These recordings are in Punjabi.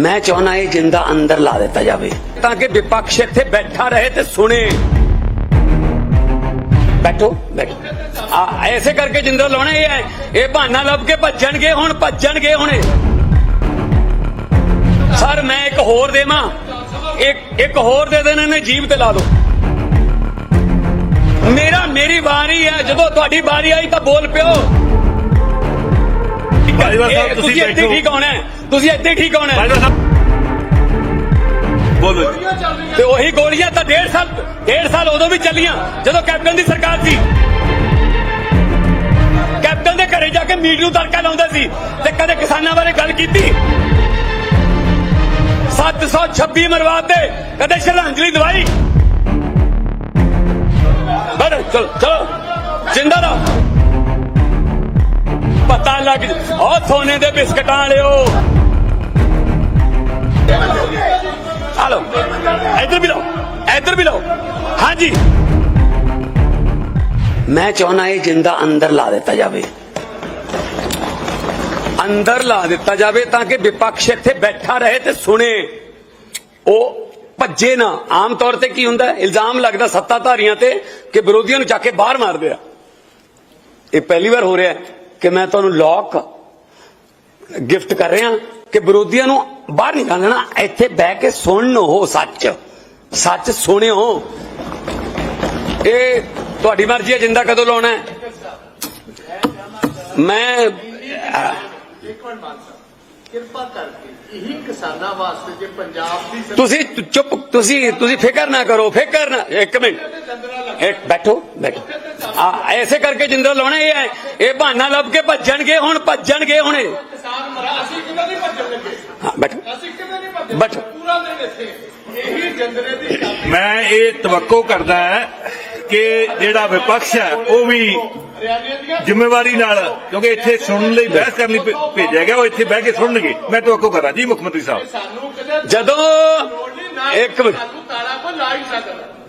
ਮੈਂ ਚਾਹੁੰਦਾ ਇਹ ਜਿੰਦਾ ਅੰਦਰ ਲਾ ਦਿੱਤਾ ਜਾਵੇ, ਤਾਂ ਕਿ ਵਿਪਕਸ਼ ਇੱਥੇ ਬੈਠਾ ਰਹੇ ਤੇ ਸੁਣੇ। ਬੈਠੋ ਬੈਠੋ। ਆ, ਐਸੇ ਕਰਕੇ ਜਿੰਦਾ ਲਾਉਣਾ ਇਹ ਹੈ। ਇਹ ਬਹਾਨਾ ਲੱਭ ਕੇ ਭੱਜਣਗੇ ਹੁਣ, ਭੱਜਣਗੇ ਹੁਣੇ ਸਰ, ਮੈਂ ਇੱਕ ਹੋਰ ਦੇਵਾਂ। ਇੱਕ ਇੱਕ ਹੋਰ ਦੇ ਦੇਣ, ਇਹਨੇ ਜੀਬ ਤੇ ਲਾ ਦੋ। ਮੇਰਾ, ਮੇਰੀ ਵਾਰੀ ਹੈ। ਜਦੋਂ ਤੁਹਾਡੀ ਵਾਰੀ ਆਈ ਤਾਂ ਬੋਲ ਪਿਓ। ਭਾਈਵਾ ਸਾਹਿਬ, ਇਹ ਤੁਸੀਂ ਤੁਸੀਂ ਇੱਥੇ। ਠੀਕ ਹੋਣਾ ਹੈ। ਤੁਸੀਂ ਇੱਥੇ ਠੀਕ ਹੋਣਾ ਹੈ। ਬਾਜਵਾ ਸਾਹਿਬ ਬੋਲੋ ਜੀ। ਤੇ ਉਹੀ ਗੋਲੀਆਂ ਤਾਂ ਡੇਢ ਸਾਲ ਡੇਢ ਸਾਲ ਉਦੋਂ ਵੀ ਚੱਲੀਆਂ ਜਦੋਂ ਕੈਪਟਨ ਦੀ ਸਰਕਾਰ ਸੀ। ਕੈਪਟਨ ਦੇ ਘਰੇ ਜਾ ਕੇ ਮੀਟ ਨੂੰ ਤੜਕਾ ਲਾਉਂਦਾ ਸੀ ਤੇ ਕਦੇ ਕਿਸਾਨਾਂ ਬਾਰੇ ਗੱਲ ਕੀਤੀ। 726 ਮਰਵਾਤੇ ਕਦੇ ਸ਼ਰਧਾਂਜਲੀ ਦਵਾਈ। ਬੜ ਚਲ ਚਲੋ। ਜਿੰਦਾ ਰਹੋ। ਪਤਾ ਲੱਗ ਉਹ ਸੋਨੇ ਦੇ ਬਿਸਕਟਾਂ ਵਾਲਿਓ। ਹਲੋ, ਇੱਧਰ ਵੀ ਲਓ, ਇੱਧਰ ਵੀ ਲਓ। ਹਾਂਜੀ। ਮੈਂ ਚਾਹੁੰਦਾ ਇਹ ਜਿੰਦਾ ਅੰਦਰ ਲਾ ਦਿੱਤਾ ਜਾਵੇ। ਅੰਦਰ ਲਾ ਦਿੱਤਾ ਜਾਵੇ ਤਾਂ ਕਿ ਵਿਪਕਸ਼ ਇੱਥੇ ਬੈਠਾ ਰਹੇ ਤੇ ਸੁਣੇ। ਉਹ ਭੱਜੇ ਨਾ। ਆਮ ਤੌਰ ਤੇ ਕੀ ਹੁੰਦਾ? ਇਲਜ਼ਾਮ ਲੱਗਦਾ ਸੱਤਾਧਾਰੀਆਂ ਤੇ ਕਿ ਵਿਰੋਧੀਆਂ ਨੂੰ ਚੱਕ ਕੇ ਬਾਹਰ ਮਾਰਦੇ ਆ ਇਹ ਪਹਿਲੀ ਵਾਰ ਹੋ ਰਿਹਾ। ਹੈ ਕਿ ਮੈਂ ਤੁਹਾਨੂੰ ਲੋਕ ਗਿਫਟ ਕਰ ਰਿਹਾ ਕਿ ਵਿਰੋਧੀਆਂ ਨੂੰ ਬਾਹਰ ਨਿਕਾਲਣਾ ਇੱਥੇ ਬਹਿ ਕੇ ਸੁਣੋ ਸੱਚ। ਸੱਚ ਸੁਣਿਓ। ਇਹ ਤੁਹਾਡੀ ਮਰਜ਼ੀ ਹੈ ਜਿੰਦਾ ਕਦੋਂ ਲਾਉਣਾ ਮੈਂ ਕਿਰਪਾ ਕਰਕੇ ਇਹੀ ਕਿਸਾਨਾਂ ਵਾਸਤੇ ਜੇ ਪੰਜਾਬ ਦੀ ਸਰਕਾਰ ਤੁਸੀਂ ਚੁੱਪ ਤੁਸੀਂ ਤੁਸੀਂ ਫਿਕਰ ਨਾ ਕਰੋ ਫਿਕਰ ਨਾ ਇੱਕ ਮਿੰਟ। ਇੱਕ ਬੈਠੋ ਬੈਠੋ। ਐਸੇ ਕਰਕੇ ਜਿੰਦਾ ਲਾਉਣਾ ਇਹ ਹੈ। ਇਹ ਬਹਾਨਾ ਲੱਭ ਕੇ ਭੱਜਣਗੇ ਹੁਣ ਭੱਜਣਗੇ ਹੁਣੇ ਕਿਸਾਨ ਮਰਾ ਅਸੀਂ ਕਿਵੇਂ ਨਹੀਂ ਭੱਜਣ ਲੱਗੇ? ਹਾਂ ਬੈਠੋ। ਅਸੀਂ ਕਿਵੇਂ ਨਹੀਂ ਭੱਜਣ ਬੈਠੋ। ਪੂਰਾ ਦਿਨ ਇੱਥੇ। ਇਹੀ ਜੰਦਰੇ ਦੀ ਚਾਬੀ ਮੈਂ ਇਹ ਤਵੱਕੋ ਕਰਦਾ ਹੈ ਕਿ ਜਿਹੜਾ ਵਿਪਕਸ਼ ਹੈ ਉਹ ਵੀ ਜ਼ਿੰਮੇਵਾਰੀ ਨਾਲ ਕਿਉਂਕਿ ਇੱਥੇ ਸੁਣਨ ਲਈ ਬਹਿਸ ਕਰਨ ਲਈ ਭੇਜਿਆ ਗਿਆ ਉਹ ਇੱਥੇ ਬਹਿ ਕੇ ਸੁਣਨਗੇ। ਮੈਂ ਤਵੱਕੋ ਕਰਾਂ ਜੀ ਮੁੱਖ ਮੰਤਰੀ ਸਾਹਿਬ। ਜਦੋਂ ਇੱਕ ਮਿੰਟ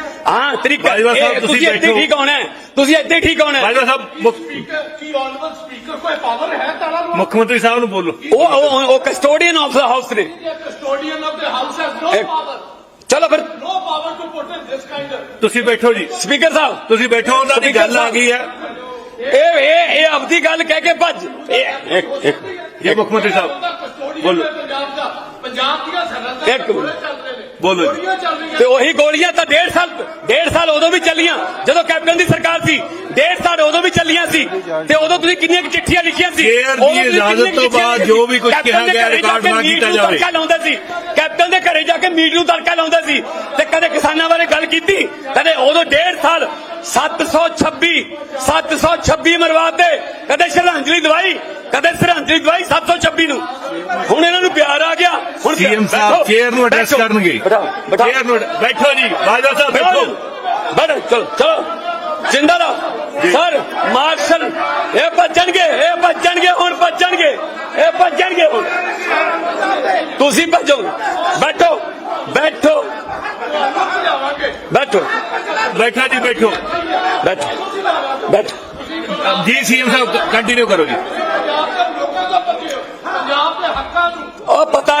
ਹਾਂ ਤਰੀਕਾ ਬਾਜਵਾ ਸਾਹਿਬ, ਇਹ ਤੁਸੀਂ ਤੁਸੀਂ ਇੱਥੇ ਬੈਠੋ। ਠੀਕ ਹੋਣਾ ਹੈ। ਤੁਸੀਂ ਇੱਥੇ ਠੀਕ ਹੋਣਾ ਹੈ। ਬਾਜਵਾ ਸਾਹਿਬ ਮੁੱਖ- ਸਪੀਕਰ ਕੀ ਆਨਵਰ ਸਪੀਕਰ? ਕੋਈ ਪਾਵਰ ਹੈ ਤਾਲਾ ਲਾਉਣ ਮੁੱਖ ਮੰਤਰੀ ਸਾਹਿਬ ਨੂੰ ਬੋਲੋ। ਉਹ ਉਹ- ਉਹ ਕਸਟੋਡੀਅਨ ਆਫ ਦਾ ਹਾਊਸ ਨੇ। The custodian of the house has no ਇੱਕ- ਪਾਵਰ ਚਲੋ ਫਿਰ no power to put in this kind ਤੁਸੀਂ ਬੈਠੋ ਜੀ। ਸਪੀਕਰ ਸਾਹਿਬ। ਤੁਸੀਂ ਬੈਠੋ ਉਹਨਾਂ ਦੀ ਗੱਲ ਆ ਗਈ ਹੈ। ਇਹ ਇਹ ਇਹ ਆਪਦੀ ਗੱਲ ਕਹਿ ਕੇ ਭੱਜ। ਇਹ ਇੱਕ ਇੱਕ ਜੀ ਮੁੱਖ ਮੰਤਰੀ ਸਾਹਿਬ ਕਸਟੋਡੀਅਨ ਬੋਲੋ। ਹੈ ਪੰਜਾਬ ਦਾ। ਪੰਜਾਬ ਦੀਆਂ ਸਰਹੱਦਾਂ ਇੱਕ ਤੇ ਬੋਲੋ ਤੇ ਉਹੀ ਗੋਲੀਆਂ ਤਾਂ ਡੇਢ ਸਾਲ ਡੇਢ ਸਾਲ ਉਦੋਂ ਵੀ ਚੱਲੀਆਂ ਜਦੋਂ ਕੈਪਟਨ ਦੀ ਸਰਕਾਰ ਸੀ। ਡੇਢ ਸਾਲ ਉਦੋਂ ਵੀ ਚੱਲੀਆਂ ਸੀ। ਤੇ ਉਦੋਂ ਤੁਸੀਂ ਕਿੰਨੀਆਂ ਕੁ ਚਿੱਠੀਆਂ ਲਿਖੀਆਂ ਸੀ? ਦੀ ਉਦੋਂ ਤੁਸੀਂ ਇਜਾਜ਼ਤ ਤੋਂ ਬਾਅਦ ਜੋ ਵੀ ਕੁਝ ਕੈਪਟਨ ਕਿਹਾ ਦੇ ਗਿਆ ਘਰੇ ਜਾ ਰਿਕਾਰਡ ਕੇ ਨਾ ਮੀਟ ਕੀਤਾ ਨੂੰ ਜਾਵੇ। ਤੜਕਾ ਲਾਉਂਦਾ ਸੀ। ਕੈਪਟਨ ਦੇ ਘਰੇ ਜਾ ਕੇ ਮੀਟ ਨੂੰ ਤੜਕਾ ਲਾਉਂਦਾ ਸੀ। ਤੇ ਕਦੇ ਕਿਸਾਨਾਂ ਬਾਰੇ ਗੱਲ ਕੀਤੀ? ਕਦੇ ਉਦੋਂ ਡੇਢ ਸਾਲ 726 726 ਮਰਵਾਤੇ। ਕਦੇ ਸ਼ਰਧਾਂਜਲੀ ਦਵਾਈ ਕਦੇ ਸ਼ਰਧਾਂਜਲੀ ਦਵਾਈ 726 ਨੂੰ। ਹੁਣ ਇਹਨਾਂ ਨੂੰ ਪਿਆਰ ਆ ਗਿਆ ਹੁਣ ਸੀਐਮ ਬੈਠੋ, ਸਾਹਿਬ ਚੇਅਰ ਨੂੰ ਐਡਰੈਸ ਬੈਠੋ, ਕਰਨਗੇ ਬਿਠਾਓ ਬਿਠਾਓ ਚੇਅਰ ਨੂੰ ਬੈਠੋ ਜੀ ਬਾਜਵਾ ਸਾਹਿਬ ਬੈਠੋ ਬੈਠੋ ਚਲੋ ਚਲੋ ਜਿੰਦਾ ਰਹੋ ਸਰ ਮਾਰਸ਼ਲ ਇਹ ਭੱਜਣਗੇ ਇਹ ਭੱਜਣਗੇ ਹੁਣ ਭੱਜਣਗੇ ਇਹ ਭੱਜਣਗੇ ਹੁਣ ਤੁਸੀਂ ਭੱਜੋ ਬੈਠੋ ਬੈਠੋ ਬੈਠੋ ਬੈਠਾ ਜੀ ਬੈਠੋ ਬੈਠੋ ਬੈਠੋ ਜੀ ਸੀਐਮ ਸਾਹਿਬ ਕੰਟੀਨਿਊ ਕਰੋ ਜੀ ਪੰਜਾਬ ਦੇ ਲੋਕਾਂ ਦਾ ਪਤੀ ਪੰਜਾਬ ਦੇ ਹੱਕਾਂ ਨੂੰ ਉਹ ਪਤਾ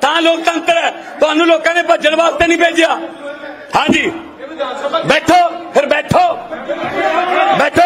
ਤਾਂ ਲੋਕਤੰਤਰ ਹੈ। ਤੁਹਾਨੂੰ ਲੋਕਾਂ ਨੇ ਭੱਜਣ ਵਾਸਤੇ ਨਹੀਂ ਭੇਜਿਆ। ਹਾਂਜੀ। ਬੈਠੋ, ਫਿਰ ਬੈਠੋ। ਬੈਠੋ।